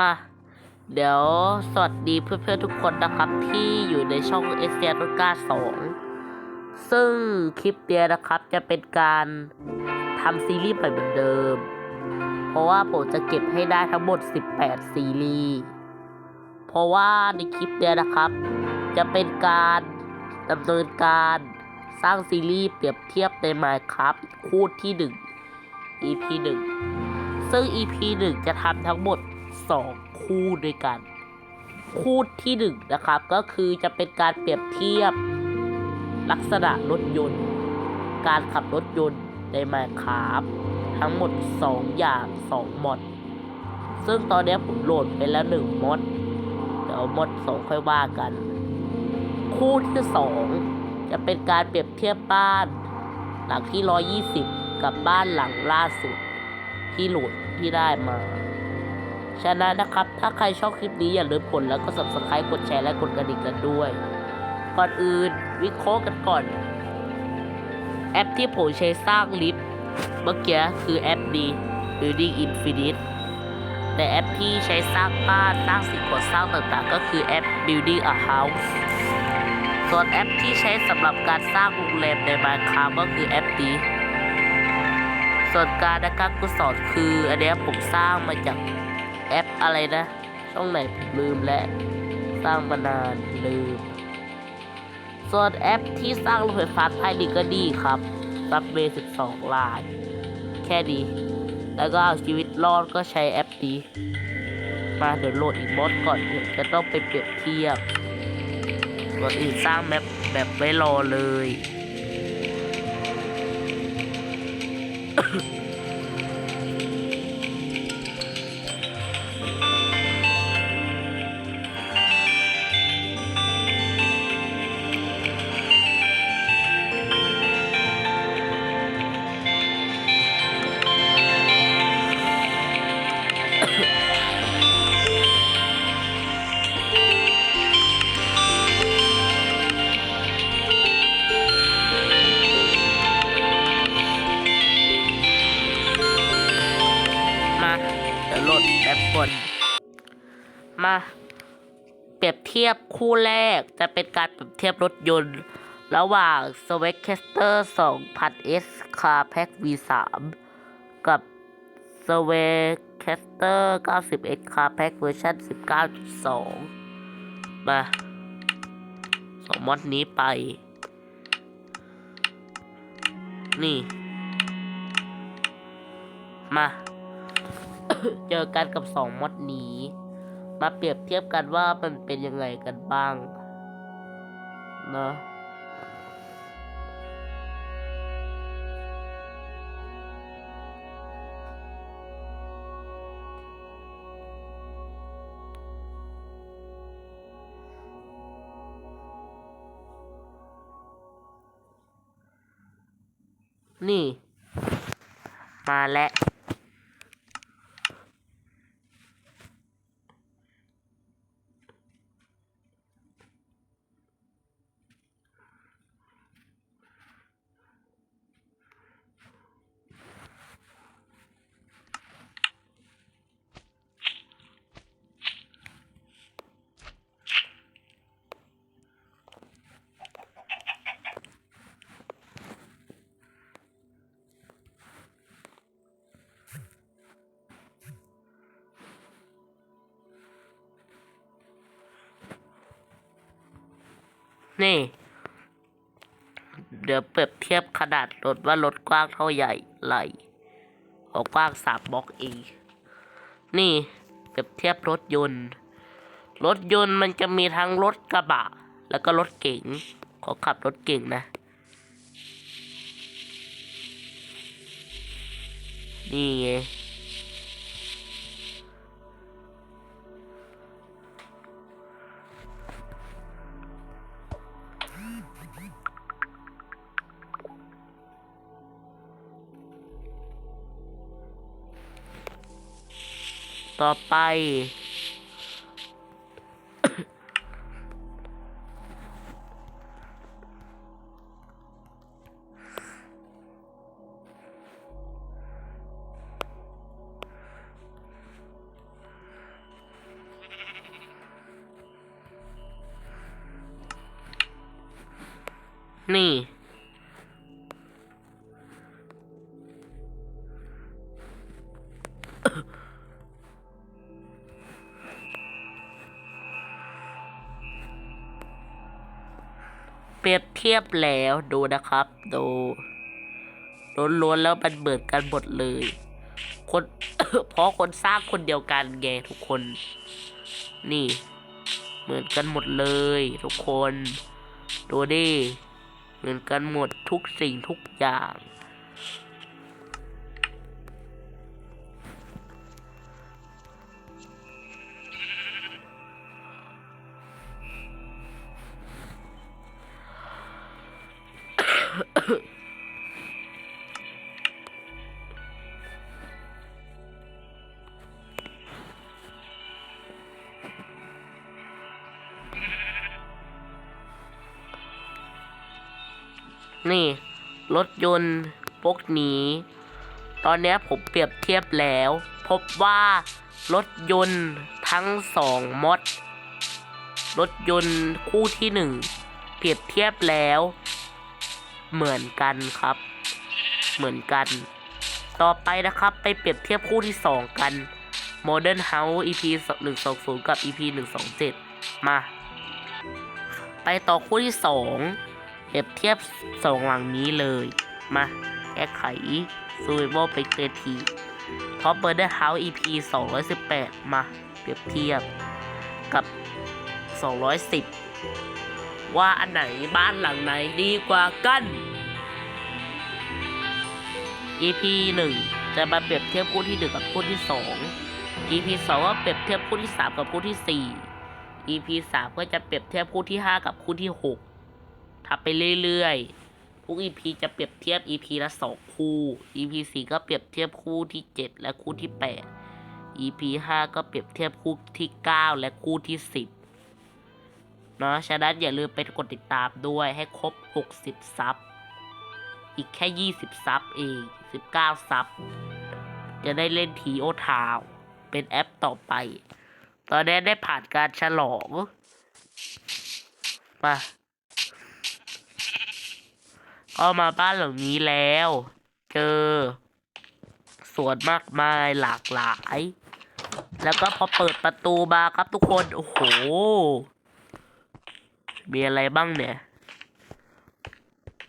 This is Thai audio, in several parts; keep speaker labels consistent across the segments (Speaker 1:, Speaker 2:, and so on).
Speaker 1: มา เดี๋ยวสวัสดีเพื่อนๆทุกคนนะครับที่อยู่ในช่องเอเซียนก้าสองซึ่งคลิปเนี้ยนะครับจะเป็นการทำซีรีส์ใหม่เหมือนเดิม เพราะว่าผมจะเก็บให้ได้ทั้งหมด 18 ซีรีส์เพราะว่าในคลิปเนี้ยนะครับ จะเป็นการดำเนินการสร้างซีรีส์เปรียบเทียบใน Minecraft คู่ที่ 1 EP 1 ซึ่ง EP 1 จะทำทั้งหมด 2 คู่ด้วยกัน คู่ที่1นะครับก็คือจะเป็นการเปรียบเทียบลักษณะรถยนต์ การขับรถยนต์ใน Minecraft ทั้งหมด 2 อย่าง 2มอด ซึ่งตอนนี้ผมโหลดไปแล้ว 1มอดเดี๋ยวมอด2ค่อยว่ากัน คู่ที่ 2 จะเป็นการเปรียบเทียบบ้าน หลังที่ 120 กับบ้านหลังล่าสุดที่โหลดที่ได้มา ฉะนั้นนะครับ ถ้าใครชอบคลิปนี้อย่าลืมกดแล้วก็ subscribe กดแชร์และกดกระดิ่งกันด้วย ก่อนอื่นวิเคราะห์กันก่อน แอปที่ผมใช้สร้างลิฟต์เมื่อกี้คือแอปดี Building Infinite แต่แอปที่ใช้สร้างบ้านสร้างสิ่งก่อสร้างต่างๆ ก็คือแอป Building a House ส่วนแอปที่ใช้สำหรับการสร้างโรงแรมใน Minecraft ก็คือแอปนี้ส่วนการนะครับกุศลคืออันนี้ผมสร้างมาจาก แอปอะไรนะ ช่องไหนผมลืมและ สร้างมานานลืม ส่วนแอปที่สร้างรถไฟฟ้าใต้ดินก็ดีครับซับเบย์12ลาย แค่ดี แล้วก็เอาชีวิตรอดก็ใช้แอปนี้มาเดี๋ยวโหลดอีกมอดก่อนเดี๋ยวจะต้องไปเปรียบเทียบส่วนอื่นสร้างแบบแบบไว้รอเลย มาเปรียบเทียบคู่แรกจะเป็นการเปรียบเทียบรถยนต์ ระหว่าง s w e c a s t e r 2000S Car Pack V3 กับ s w e c a s t e r 90X Car Pack เวอร์ชัน19.2 มาสองมอดนี้ไป นี่ มา เจอกันกับสองมอดนี้ มาเปรียบเทียบกันว่ามันเป็นยังไงกันบ้างเนอะนี่ มาแล้ว นี่ เดี๋ยวเปรียบเทียบขนาดรถว่ารถกว้างเท่าใหญ่ไหลออกกว้างสามบล็อกเองนี่เปรียบเทียบรถยนต์ รถยนต์มันจะมีทั้งรถกระบะ แล้วก็รถเก๋งขอขับรถเก่งนะ นี่ไง ต่อไป นี่ เปรียบเทียบแล้วดูนะครับ ดูล้วนๆแล้วมันเหมือนกันหมดเลย คนเพราะคนสร้างคนเดียวกันไงทุกคน นี่ เหมือนกันหมดเลย ทุกคน ดูดิ เหมือนกันหมดทุกสิ่งทุกอย่าง นี่ รถยนต์พวกนี้ ตอนนี้ผมเปรียบเทียบแล้ว พบว่ารถยนต์ทั้งสองมดรถยนต์คู่ที่หนึ่งเปรียบเทียบแล้ว เหมือนกันครับ เหมือนกัน ต่อไปนะครับไปเปรียบเทียบคู่ที่สองกัน Modern House EP 120 กับ EP 127 มา ไปต่อคู่ที่สอง เปรียบเทียบสองหลังนี้เลย มาแก้ไข Survival p e r s p e c t i v e เพราะ Murder House EP 218 มาเปรียบเทียบกับ 210 ว่าอันไหนบ้านหลังไหนดีกว่ากัน EP 1 จะมาเปรียบเทียบคู่ที่ 1 กับคู่ที่ 2 EP 2 ก็เปรียบเทียบคู่ที่ 3 กับคู่ที่ 4 EP 3 ก็จะเปรียบเทียบคู่ที่ 5 กับคู่ที่ 6 ทับไปเรื่อยๆ ทุก EP จะเปรียบเทียบ EP ละสองคู่ EP 4ก็เปรียบเทียบคู่ที่7และคู่ที่8 EP 5ก็เปรียบเทียบคู่ที่9และคู่ที่10เนาะฉะนั้นอย่าลืมไปกดติดตามด้วยให้ครบ 60 ซับ อีกแค่ 20 ซับเอง 19 ซับ จะได้เล่นทีโอทาว เป็นแอปต่อไป ตอนนี้ได้ผ่านการฉลอง มา ก็มาบ้านหลังนี้แล้ว เจอ สวนมากมายหลากหลาย แล้วก็พอเปิดประตูมาครับทุกคน โอ้โห มีอะไรบ้างเนี่ย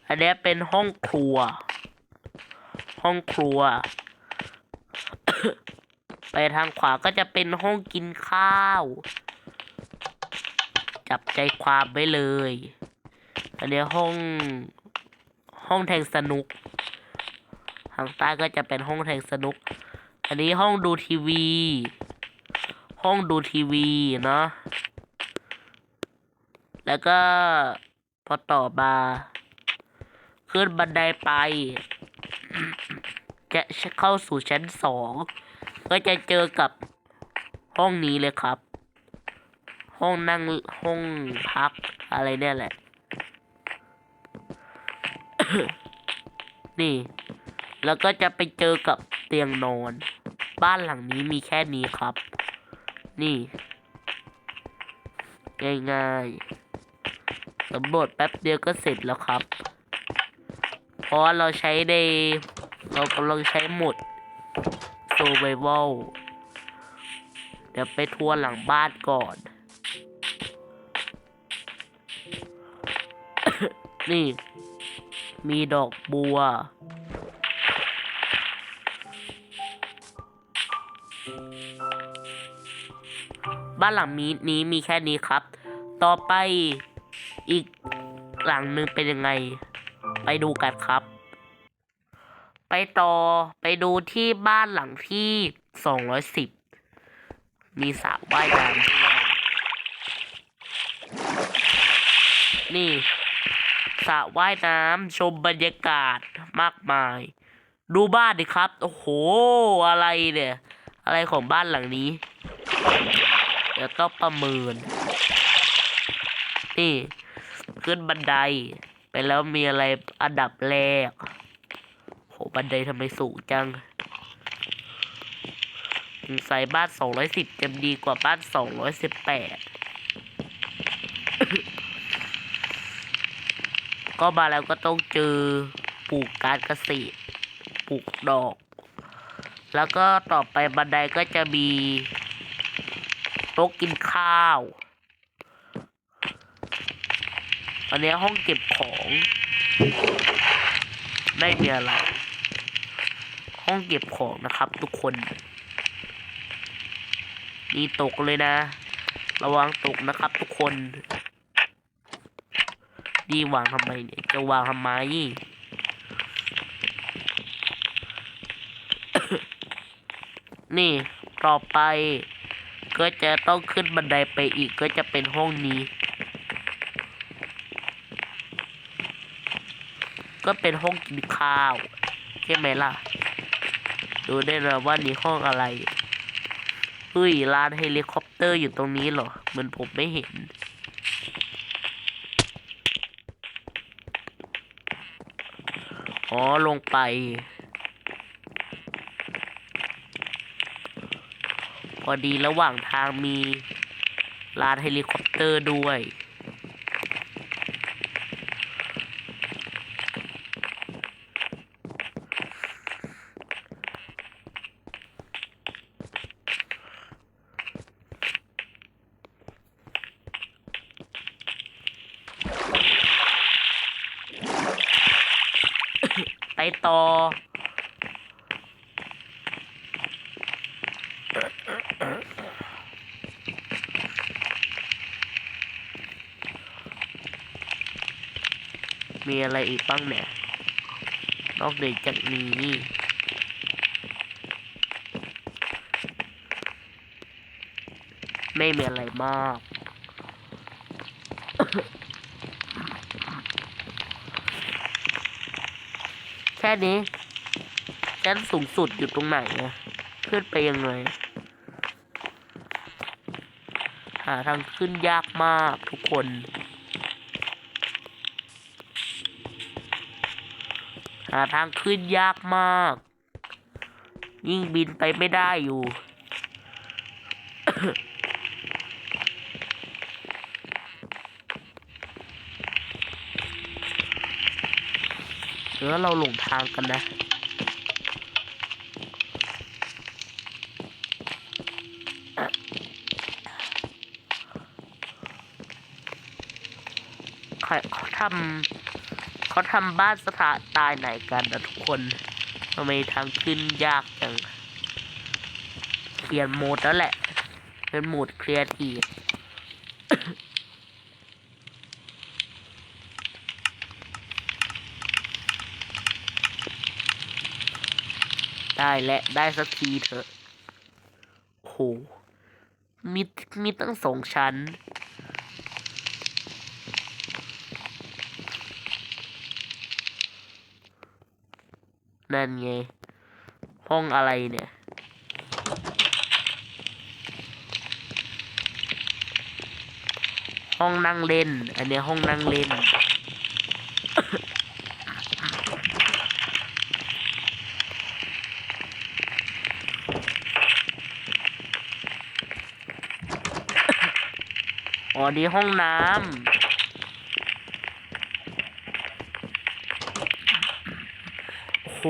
Speaker 1: อันนี้เป็นห้องครัว ห้องครัว ไปทางขวาก็จะเป็นห้องกินข้าว จับใจความไว้เลย อันนี้ห้อง ห้องแทงสนุก ทางใต้ก็จะเป็นห้องแทงสนุก อันนี้ห้องดูทีวี ห้องดูทีวีเนาะ แล้วก็พอต่อมาขึ้นบันไดไป จะเข้าสู่ชั้นสอง ก็จะเจอกับห้องนี้เลยครับ ห้องนั่งห้องพักอะไรเนี่ยแหละ นี่ แล้วก็จะไปเจอกับเตียงนอน บ้านหลังนี้มีแค่นี้ครับ นี่ ง่ายๆสำรวจแป๊บเดียวก็เสร็จแล้วครับ เพราะเราใช้ในเรากำลังใช้หมด survival เดี๋ยวไปทัวร์หลังบ้านก่อน นี่ มีดอกบัว บ้านหลังนี้นี้มีแค่นี้ครับ ต่อไปอีกหลังหนึ่งเป็นยังไง ไปดูกันครับ ไปต่อไปดูที่บ้านหลังที่สองร้อยสิบมีสระว่ายน้ำนี่ สระว่ายน้ำชมบรรยากาศมากมาย ดูบ้านดิครับ โอ้โห อะไรเนี่ย อะไรของบ้านหลังนี้ เดี๋ยวต้องประเมิน นี่ ขึ้นบันได ไปแล้วมีอะไรอันดับแรกโหบันไดทำไมสูงจังใส่บ้าน 210จะดีกว่าบ้าน 218 ก็มาแล้วก็ต้องเจอปลูกการเกษตรปลูกดอก แล้วก็ต่อไปบันไดก็จะมีโต๊ะกินข้าว อันนี้ห้องเก็บของไม่มีอะไรห้องเก็บของนะครับ ทุกคนนี่ตกเลยนะ ระวังตกนะครับทุกคน ดีวางทำไมเนี่ยจะวางทำไมนี่ต่อไป ก็จะต้องขึ้นบันไดไปอีกก็จะเป็นห้องนี้ ก็เป็นห้องกินข้าวใช่ไหมล่ะ ดูได้เลยว่านี่ห้องอะไรเฮ้ยลานเฮลิคอปเตอร์อยู่ตรงนี้เหรอ เหมือนผมไม่เห็น อ๋อ ลงไป พอดีระหว่างทางมีลานเฮลิคอปเตอร์ด้วย ไป ต่อ มีอะไรอีกบ้างเนี่ย นอกเหนือจากนี้ไม่มีอะไรมาก ค่นี้ชั้นสูงสุดอยู่ตรงไหนอะขึ้นไปยังไงหาทางขึ้นยากมากทุกคน หาทางขึ้นยากมาก ยิ่งบินไปไม่ได้อยู่ เดี๋ยวเราหลงทางกันนะเขาทำเขาทำบ้านสถานตายไหนกันนะทุกคนทำไมทางขึ้นยากจังเปลี่ยนโหมดแล้วแหละ เป็นโหมดเครีเอที ได้และได้สักทีเถอะโหมีมีตั้งสองชั้น นั่นไง ห้องอะไรเนี่ยห้องนั่งเล่น อันนี้ห้องนั่งเล่น อ๋อนี่ห้องน้ำโห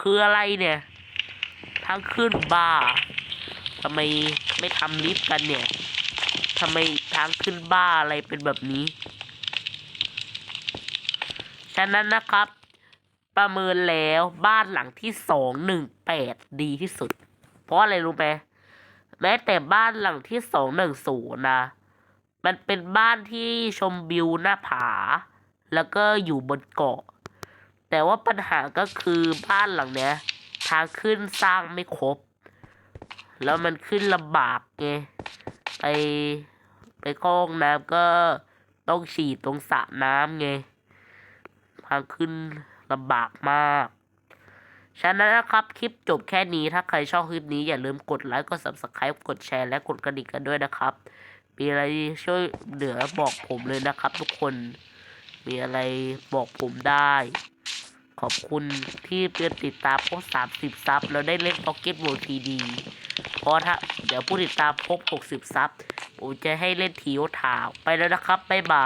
Speaker 1: คืออะไรเนี่ย ทางขึ้นบ้าร์ทำไมไม่ทำลิฟต์กันเนี่ยทำไมทางขึ้นบ้าอะไรเป็นแบบนี้ ฉะนั้นนะครับ ประเมินแล้วบ้านหลังที่สองหนึ่งแปดดีที่สุด เพราะอะไรรู้ไหม แม้แต่บ้านหลังที่สองหนึ่งศูนย์นะ มันเป็นบ้านที่ชมวิวหน้าผา แล้วก็อยู่บนเกาะ แต่ว่าปัญหาก็คือบ้านหลังเนี้ยทางขึ้นสร้างไม่ครบ แล้วมันขึ้นลำบากไง ไปไปเข้าห้องน้ำก็ต้องฉีดตรงสระน้ำไง ทางขึ้นลำบากมาก ฉะนั้นนะครับคลิปจบแค่นี้ถ้าใครชอบคลิปนี้อย่าลืมกดไลค์กด subscribe กดแชร์และกดกระดิ่งกันด้วยนะครับ มีอะไรช่วยเหลือบอกผมเลยนะครับ ทุกคนมีอะไรบอกผมได้ ขอบคุณที่เตือนติดตามครบสามสิบซับแล้วได้เล่นพ็อกเก็ตโ l ทีดีเพราะถ้าเดี๋ยวผู้ติดตามครบหกสิบซับผมจะให้เล่นทีโอทาวไปแล้วนะครับบ๊ายบาย